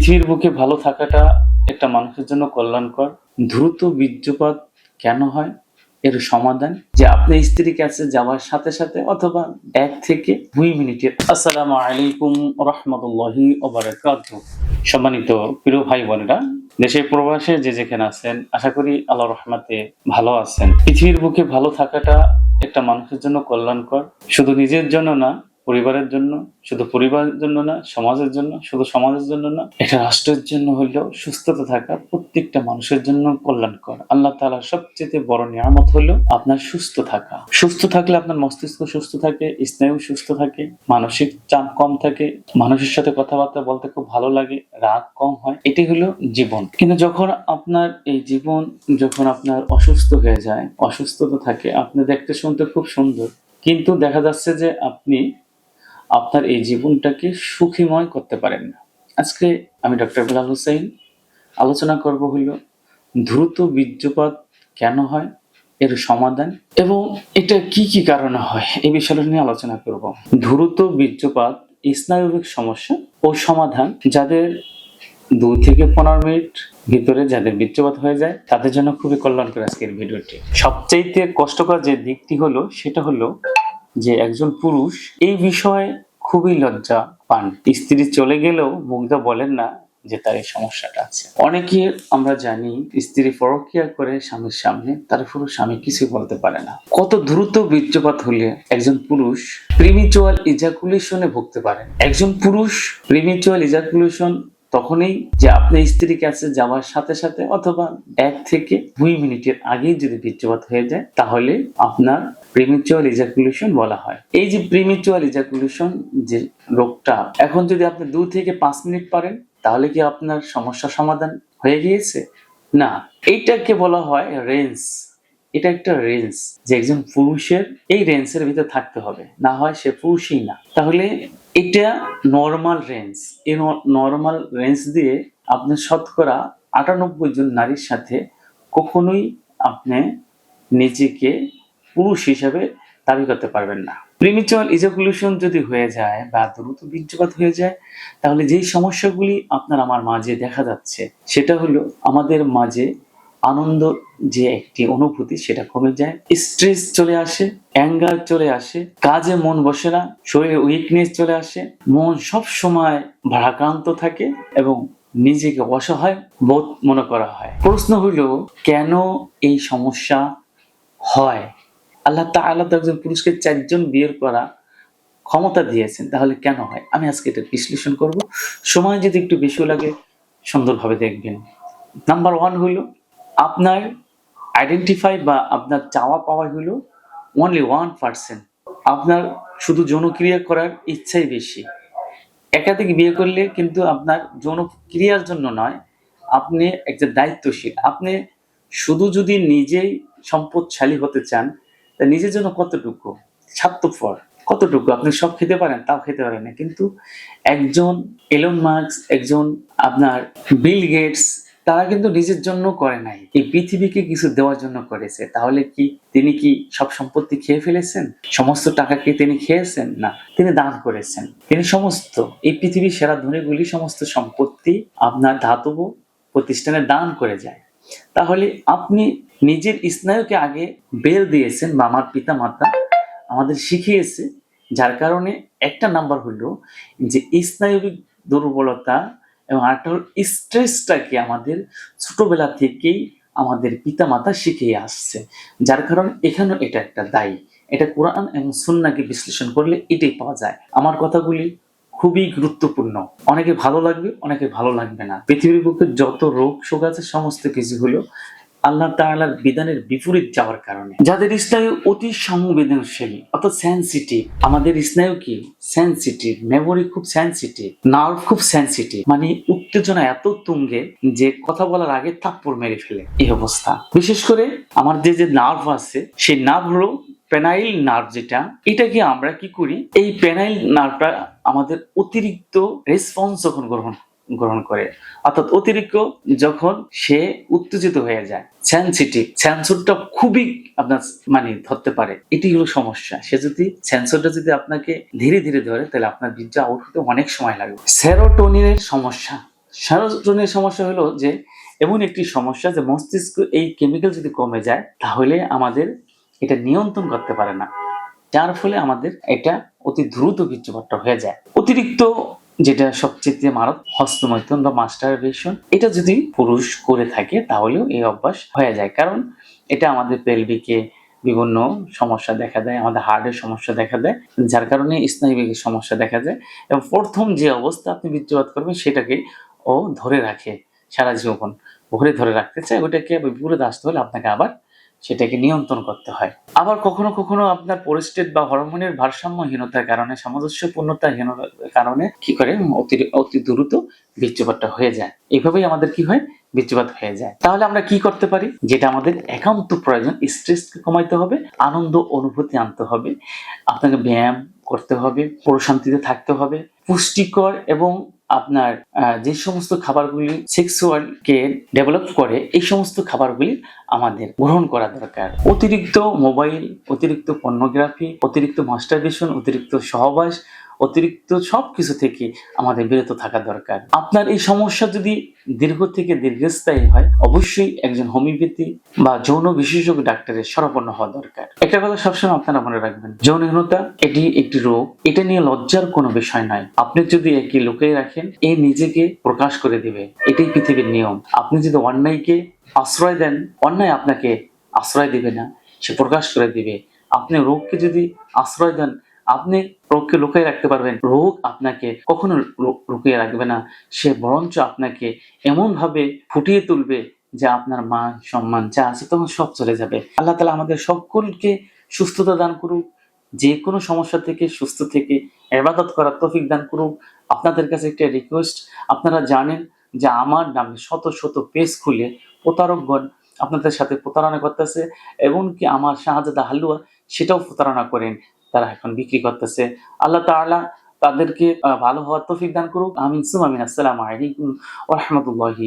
পৃথিবীর বুকে ভালো থাকাটা একটা মানুষের জন্য কল্যাণকর। দ্রুত বীর্যপাত কেন হয়? এর সমাধান যে আপনার স্ত্রীর কাছে যাওয়ার সাথে সাথে অথবা এক থেকে দুই মিনিটের আসসালামু আলাইকুম রহমতুল্লাহি সম্মানিত প্রিয় ভাই বোনেরা, দেশের প্রবাসে যে যেখানে আছেন, আশা করি আল্লাহ রহমাতে ভালো আছেন। পৃথিবীর বুকে ভালো থাকাটা একটা মানুষের জন্য কল্যাণকর। শুধু নিজের জন্য না পরিবারের জন্য, শুধু পরিবারের জন্য না, সমাজের জন্য, শুধু সমাজের জন্য না, এটা রাষ্ট্রের জন্য হলেও সুস্থতা থাকা প্রত্যেকটা মানুষের জন্য কল্যাণকর। আল্লাহ তাআলা সবচেয়ে বড় নিয়ামত হলো আপনার সুস্থ থাকা। সুস্থ থাকলে আপনার মস্তিষ্ক সুস্থ থাকে স্নায়ু সুস্থ থাকে, মানসিক চাপ কম থাকে, মানুষের সাথে কথাবার্তা বলতে খুব ভালো লাগে, রাগ কম হয় এটি হলো জীবন। কিন্তু যখন আপনার এই জীবন, যখন আপনার অসুস্থ হয়ে যায়, অসুস্থতা থাকে, আপনি দেখতে শুনতে খুব সুন্দর, কিন্তু দেখা যাচ্ছে যে আপনি আপনার এই জীবনটাকে সুখীময় করতে পারেন না। আজকে আমি ডক্টর বিলাল হুসাইন, আলোচনা করব হইল দ্রুত বীর্যপাত কেন হয়, এর সমাধান, এবং এটা কি কি কারণে হয় এই বিষয়টা নিয়ে আলোচনা করব। দ্রুত বীর্যপাত, স্নায়বিক সমস্যা ও সমাধান, যাদের দুই থেকে পনেরো মিনিট ভিতরে যাদের বীর্যপাত হয়ে যায়, তাদের জন্য খুবই কল্যাণকর আজকের ভিডিওটি। সবচাইতে কষ্টকর যে দিকটি হলো, সেটা হলো যে একজন পুরুষ এই বিষয়ে খুবই লজ্জা পান। স্ত্রী চলে গেলেও মুগ্ধা বলেন না যে তার এই সমস্যাটা আছে। অনেকে আমরা জানি স্ত্রী পরকিয়া করে স্বামীর সামনে, তার পুরো স্বামী কিছু বলতে পারে না। কত দ্রুত বীর্যপাত হলে একজন পুরুষ প্রিমিচুয়াল ইজাকুলেশনে ভুগতে পারেন একজন পুরুষ প্রিমিচুয়াল ইজাকুলেশন তখনই যে আপনার স্ত্রীর কাছে যাওয়ার সাথে সাথে অথবা এক থেকে দুই মিনিটের আগেই যদি বীর্যপাত হয়ে যায়, তাহলে আপনার প্রিমিচুয়াল ইজাকুলেশন বলা হয়। এই যে প্রিমিচুয়াল ইজাকুলেশন যে রোগটা, এখন যদি আপনি দু থেকে পাঁচ মিনিট পারেন, তাহলে কি আপনার সমস্যা সমাধান হয়ে গিয়েছে? না। এইটাকে বলা হয় রেঞ্জ এটা একটা রেঞ্জ যে একজন পুরুষের এই রেঞ্জের ভিতরে থাকতে হবে। না হয় সে পুরুষই না। তাহলে এটা নর্মাল রেঞ্জ এই নর্মাল রেঞ্জ দিয়ে আপনি শতকরা আটানব্বই জন নারীর সাথে কখনোই আপনি নিজেকে পুরুষ হিসাবে দাবি করতে পারবেন না। প্রিমিচুয়াল ইজাকুলেশন যদি হয়ে যায় বা দ্রুত বীর্যপাত হয়ে যায়, তাহলে যেই সমস্যাগুলি আপনার আমার মাঝে দেখা যাচ্ছে, সেটা হলো আমাদের মাঝে আনন্দ যে একটি অনুভূতি সেটা কমে যায়। স্ট্রেস চলে আসে অ্যাঙ্গার চলে আসে, কাজে মন বসে না, শরীরে উইকনেস চলে আসে, মন সব সময় ভারাক্রান্ত থাকে এবং নিজেকে অসহায় বোধ মনে করা হয়। প্রশ্ন হইল কেন এই সমস্যা হয়? আল্লাহ তাআলা তো একজন পুরুষকে চারজন বিয়ের করা ক্ষমতা দিয়েছেন, তাহলে কেন হয়? আমি আজকে এটা বিশ্লেষণ করব। সময় যদি একটু বেশিও লাগে, সুন্দরভাবে দেখবেন। নাম্বার ওয়ান হলো আপনার আইডেন্টিফাই বা আপনার চাওয়া পাওয়া হলো অনলি ওয়ান পার্সেন্ট আপনার শুধু যৌনক্রিয়া করার ইচ্ছাই বেশি। একাধিক বিয়ে করলে কিন্তু আপনার যৌনক্রিয়ার জন্য নয়, আপনি একটা দায়িত্বশীল। আপনি শুধু যদি নিজেই সম্পদশালী হতে চান, তা নিজের জন্য কতটুকু? স্বার্থপর। কতটুকু? আপনি সব খেতে পারেন, তাও খেতে পারেন না। কিন্তু একজন এলন মার্কস একজন আপনার বিল গেটস তারা কিন্তু নিজের জন্য করে নাই। এই পৃথিবীকে কিছু দেওয়ার জন্য করেছে। তাহলে কি তিনি কি সব সম্পত্তি খেয়ে ফেলেছেন? সমস্ত টাকা কি তিনি খেয়েছেন? না, তিনি দান করেছেন। তিনি সমস্ত, এই পৃথিবীর সেরা ধনীগুলি সমস্ত সম্পত্তি আপনার ধাতব প্রতিষ্ঠানে দান করে যায়। তাহলে আপনি নিজের স্নায়ুকে আগে বেল দিয়েছেন বা আমার পিতা মাতা আমাদের শিখিয়েছে, যার কারণে একটা নাম্বার হলো যে স্নায়বিক দুর্বলতা এবং আরেকটা হলো স্ট্রেসটাকে আমাদের ছোটবেলা থেকেই আমাদের পিতামাতা শিখিয়ে আসছে। যার কারণে এখানেও এটা একটা দায়ী। এটা কোরআন এবং সুন্নাকে বিশ্লেষণ করলে এটাই পাওয়া যায়। আমার কথাগুলি খুবই গুরুত্বপূর্ণ। অনেকে ভালো লাগবে, অনেকে ভালো লাগবে না। পৃথিবীর বুকে যত রোগ শোক আছে, সমস্ত কিছু হলো আল্লাহ তাআলার বিধানের বিপরীত যাওয়ার কারণে। যাদের স্নায়ু অতি সংবেদনশীল, অর্থাৎ সেন্সিটিভ আমাদের স্নায়ু কি? সেন্সিটিভ মেমোরি খুব সেন্সিটিভ নার্ভ খুব সেন্সিটিভ মানে উত্তেজনা এত তুঙ্গে যে কথা বলার আগে থাপ্পড় মেরে ফেলে এই অবস্থা। বিশেষ করে আমার যে যে নার্ভ আছে, সেই নার্ভ হলো পেনাইল নার্ভ যেটা, এটাকে আমরা কি করি? এই পেনাইল নার্ভটা আমাদের অতিরিক্ত রেসপন্স যখন গ্রহণ গ্রহণ করে। অর্থাৎ অতিরিক্ত যখন সে উত্তেজিত হয়ে যায় সেন্সিটিভ সেন্সরটা খুবই আপনার মানে ধরতে পারে। এটি হলো সমস্যা। সে যদি সেন্সরটা যদি আপনাকে ধীরে ধীরে ধরে, তাহলে আপনার বীর্য আউট হতে অনেক সময় লাগবে। সেরোটোনিনের সমস্যা। সেরোটোনিনের সমস্যা হলো যে, এমন একটি সমস্যা যে, মস্তিষ্ক এই কেমিক্যাল যদি কমে যায়, তাহলে আমাদের এটা নিয়ন্ত্রণ করতে পারে না। যার ফলে আমাদের এটা অতি দ্রুত বীর্যপাতটা হয়ে যায়। অতিরিক্ত যেটা সবচেয়ে মারক হস্তমৈথুন বা মাস্টারবেশন এটা যদি পুরুষ করে থাকে তাহলেও এই অভ্যাস হয়ে যায়। কারণ এটা আমাদের পেলভিকে বিভিন্ন সমস্যা দেখা দেয়, আমাদের হার্টের সমস্যা দেখা দেয়, যার কারণে স্নায়ুবিকের সমস্যা দেখা যায়। এবং প্রথম যে অবস্থা আপনি বীর্যপাত করবেন সেটাকে ও ধরে রাখে সারা জীবন। ভরে ধরে রাখতে চায়, ওটাকে বিপরীত আসতে হলে আপনাকে আবার সেটাকে নিয়ন্ত্রণ করতে হয়। আবার কখনো কখনো আপনার পরিস্থিতি বা হরমোনের ভারসাম্যহীনতার কারণে, সামঞ্জস্যপূর্ণতাহীনতার কারণে কি করে? অতি অতি দ্রুত বীর্যপাতটা হয়ে যায়। এইভাবেই আমাদের কি হয়? বীর্যপাত হয়ে যায়। তাহলে আমরা কি করতে পারি? যেটা আমাদের একান্ত প্রয়োজন স্ট্রেসকে কমাইতে হবে, আনন্দ অনুভূতি আনতে হবে, আপনাকে ব্যায়াম করতে হবে, প্রশান্তিতে থাকতে হবে, পুষ্টিকর এবং আপনার যে সমস্ত খাবারগুলি সেক্সুয়ালকে ডেভেলপ করে, এই সমস্ত খাবারগুলি আমাদের গ্রহণ করা দরকার। অতিরিক্ত মোবাইল অতিরিক্ত পর্নোগ্রাফি অতিরিক্ত মাস্টারবেশন অতিরিক্ত সহবাস অতিরিক্ত সব কিছু থেকে আমাদের বিরত থাকা দরকার। আপনার এই সমস্যা যদি দীর্ঘ থেকে দীর্ঘস্থায়ী হয়, অবশ্যই একজন হোমিওপ্যাথি বা যৌন বিশেষজ্ঞ ডাক্তারের সরপন্ন হওয়া দরকার। একটা কথা সবসময় আপনারা মনে রাখবেন, যৌনহীনতা এটি একটি রোগ, এটা নিয়ে লজ্জার কোনো বিষয় নয়। আপনি যদি একে লুকিয়ে রাখেন, এ নিজেকে প্রকাশ করে দিবে। এটাই পৃথিবীর নিয়ম। আপনি যদি অন্যায়কে আশ্রয় দেন, অন্যায় আপনাকে আশ্রয় দিবে না, সে প্রকাশ করে দিবে। আপনি রোগকে যদি আশ্রয় দেন আপনি রোগকে লুকিয়ে রাখতে পারবেন। রোগ আপনাকে কখনো লুকিয়ে রাখবে না। সে বরঞ্চ আপনাকে এমন ভাবে ফুটিয়ে তুলবে যে আপনার মান সম্মান যা আছে তখন সব চলে যাবে। আল্লাহ তালা আমাদের সকলকে সুস্থতা দান করুক। যে কোনো সমস্যা থেকে, সুস্থ থেকে এবাদত করার তৌফিক দান করুক। আপনাদের কাছে একটা রিকোয়েস্ট আপনারা জানেন যে আমার নামে শত শত পেজ খুলে প্রতারকগণ আপনাদের সাথে প্রতারণা করতেছে, এমনকি আমার শাহজাদা হালুয়া সেটাও প্রতারণা করেন। তারা এখন বিক্রি করতেছে। আল্লাহ তাআলা তাদেরকে ভালো হওয়ার তৌফিক দান করুক। আমিন। সুমিন আসসালাম আলাইকুম ওয়া রাহমাতুল্লাহি